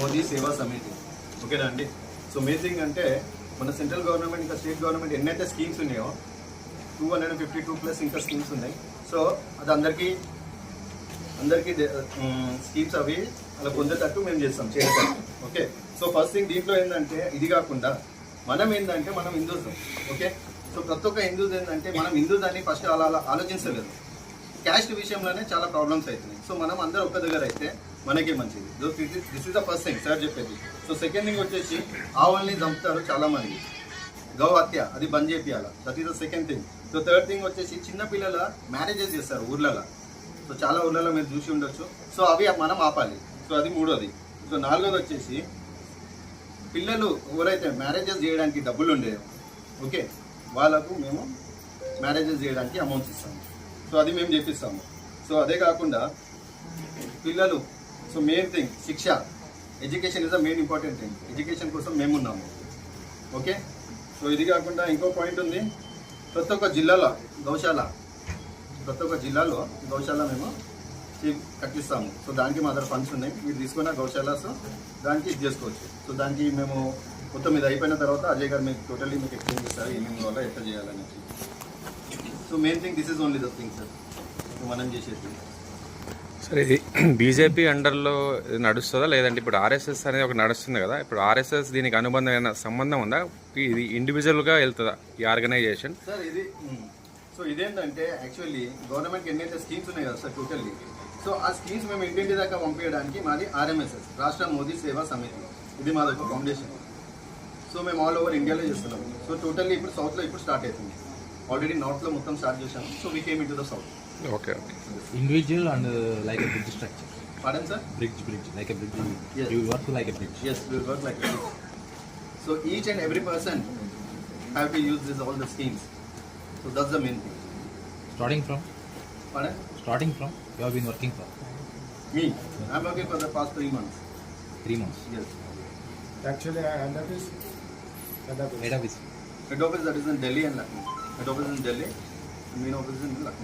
మోదీ సేవా సమితి. ఓకేనా అండి? సో మెయిన్ అంటే మన సెంట్రల్ గవర్నమెంట్ ఇంకా స్టేట్ గవర్నమెంట్ ఎన్నైతే స్కీమ్స్ ఉన్నాయో two hundred fifty two plus ఇంకా స్కీమ్స్ ఉన్నాయి. సో అది అందరికీ అందరికీ స్కీమ్స్ అవి అలా పొందేటట్టు మేము చేస్తాం చేస్తాం. ఓకే? సో ఫస్ట్ థింగ్ దీంట్లో ఏంటంటే ఇది కాకుండా మనం ఏంటంటే మనం హిందూస్ ఓకే? సో ప్రతి ఒక్క హిందూస్ ఏంటంటే మనం హిందూస్ అని ఫస్ట్ అలా అలా ఆలోచించలేదు. క్యాస్ట్ విషయంలోనే చాలా ప్రాబ్లమ్స్ అవుతున్నాయి సో మనం అందరూ ఒక్క దగ్గర అయితే మనకే మంచిది. This is the first thing sir చెప్పేది. సో సెకండ్ థింగ్ వచ్చేసి ఆవుల్ని చంపుతారు చాలామంది. గౌ హత్య అది బంద్ చేపియాల that is the second thing so third thing వచ్చేసి చిన్న పిల్లల మ్యారేజెస్ చేస్తారు ఊర్లలో. సో చాలా ఊర్లలో మీరు చూసి ఉండొచ్చు. సో అవి మనం ఆపాలి. సో అది మూడోది. సో నాలుగోది వచ్చేసి పిల్లలు ఎవరైతే మ్యారేజెస్ చేయడానికి డబ్బులు ఉండేవో ఓకే వాళ్ళకు మేము మ్యారేజెస్ చేయడానికి అమౌంట్స్ ఇస్తాము. సో అది మేము చేపిస్తాము. సో అదే కాకుండా పిల్లలు సో మెయిన్ థింగ్ శిక్ష. Education is the main important thing education కోసం మేము ఉన్నాము. ఓకే సో ఇది కాకుండా ఇంకో పాయింట్ ఉంది. ప్రతి ఒక్క జిల్లాలో గౌశాల ప్రతి ఒక్క జిల్లాలో గౌశాల మేము కట్టిస్తాము. సో దానికి మా దగ్గర ఫండ్స్ ఉన్నాయి. మీరు తీసుకున్న గౌశాలాస్ దానికి ఇది చేసుకోవచ్చు. సో దానికి మేము మొత్తం ఇది అయిపోయిన తర్వాత అజయ్ గారు మీకు టోటల్లీ మీకు ఎక్స్ప్లెయిన్ చేస్తారు ఏమేమి వల్ల ఎట్లా చేయాలని so main thing this is only the thing sir మనం చేసేది. సరే ఇది బీజేపీ అండర్లో నడుస్తుందా? లేదంటే ఇప్పుడు ఆర్ఎస్ఎస్ అనేది ఒక నడుస్తుంది కదా? ఇప్పుడు ఆర్ఎస్ఎస్ దీనికి అనుబంధమైన సంబంధం ఉందా? ఇది ఇండివిజువల్గా వెళ్తుందా? ఈ ఆర్గనైజేషన్ సార్ ఇది సో ఇదేంటంటే యాక్చువల్లీ గవర్నమెంట్కి ఎన్నైతే స్కీమ్స్ ఉన్నాయి కదా సార్ టోటల్లీ సో ఆ స్కీమ్స్ మేము ఇంటింటి దాకా పంపించడానికి మాది ఆర్ఎంఎస్ఎస్ రాష్ట్ర మోదీ సేవా సమితి. ఇది మాది ఒక ఫౌండేషన్ సో మేము ఆల్ ఓవర్ ఇండియాలో చేస్తున్నాం. సో టోటల్లీ ఇప్పుడు సౌత్లో ఇప్పుడు స్టార్ట్ అవుతుంది. ఆల్రెడీ నార్త్లో మొత్తం స్టార్ట్ చేశాము so we came into the south okay okay individual and uh, like a bridge structure. పాడన్ sir Bridge, bridge, like a bridge. Yes. You work like a bridge. Yes, we work like that. So each and every person have to use this all the schemes. So that's the main thing. Starting from, Pardon? starting from, you have been working for Me, I'm working for the past three months. three months. Yes. Actually, I head office. Head office. Head office. Head office that is head office నుంచి Delhi main office నుంచి లక్నో